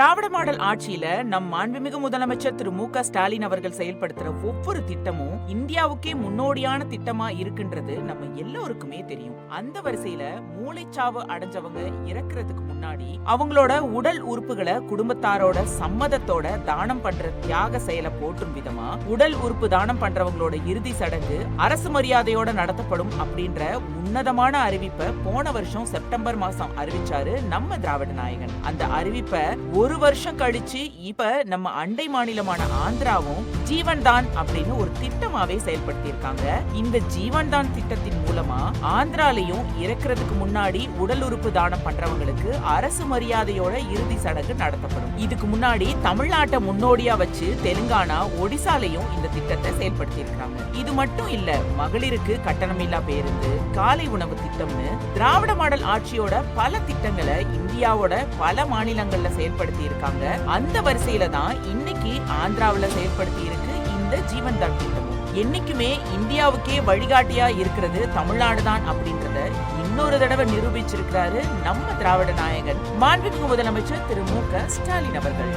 திராவிட model ஆட்சியில நம் மாண்புமிகு முதலமைச்சர் திரு மு க ஸ்டாலின் அவர்கள் செயல்படுத்துற ஒவ்வொரு திட்டமும் இந்தியாவுக்கே முன்னோடியான திட்டமா இருக்குன்றது நம்ம எல்லோருக்குமே தெரியும். அந்த வரிசையில மூளைச்சாவு அடைஞ்சவங்க இறக்குறதுக்கு முன்னாடி அவங்களோட உடல் உறுப்புகளை குடும்பத்தாரோட சம்மதத்தோட தானம் பண்ற தியாக செயலை போற்றும் விதமா உடல் உறுப்பு தானம் பண்றவங்களோட இறுதி சடங்கு அரசு மரியாதையோட நடத்தப்படும் அப்படின்ற உன்னதமான அறிவிப்பை போன வருஷம் செப்டம்பர் மாசம் அறிவிச்சாரு நம்ம திராவிட நாயகன். அந்த அறிவிப்பை ஒரு ஒரு வருஷம் கழிச்சு இப்ப நம்ம அண்டை மாநிலமான ஆந்திராவும் ஜீவன் தான் அப்படின்னு ஒரு திட்டமாவே செயல்படுத்தி இருக்காங்க இந்த ஜீவன் தான் திட்டத்தின் மூலமா ஆந்திராலையும் இறக்குறதுக்கு முன்னாடி உடல் உறுப்பு தானம் பண்றவங்களுக்கு அரசு மரியாதையோட இறுதி சடங்கு நடத்தப்படும். இதுக்கு முன்னாடி தமிழ்நாட்டை முன்னோடியா வச்சு தெலுங்கானா ஒடிசாலையும் இந்த திட்டத்தை செயல்படுத்தி இருக்காங்க இது மட்டும் இல்ல மகளிருக்கு கட்டணமில்லா பேருந்து காலை உணவு திட்டம்னு திராவிட மாடல் ஆட்சியோட பல திட்டங்களை இந்தியாவோட பல மாநிலங்கள்ல செயல்படுத்தி இருக்காங்க அந்த வரிசையில தான் இன்னைக்கு ஆந்திராவுல செயல்படுத்தி இருக்கு இந்த ஜீவன் தான் திட்டமும் என்னைக்குமே இந்தியாவுக்கே வழிகாட்டியா இருக்கிறது தமிழ்நாடு தான் அப்படின்றத இன்னொரு தடவை நிரூபிச்சிருக்கிறாரு நம்ம திராவிட நாயகன். மாண்புமிகு முதலமைச்சர் திரு மு க ஸ்டாலின் அவர்கள்.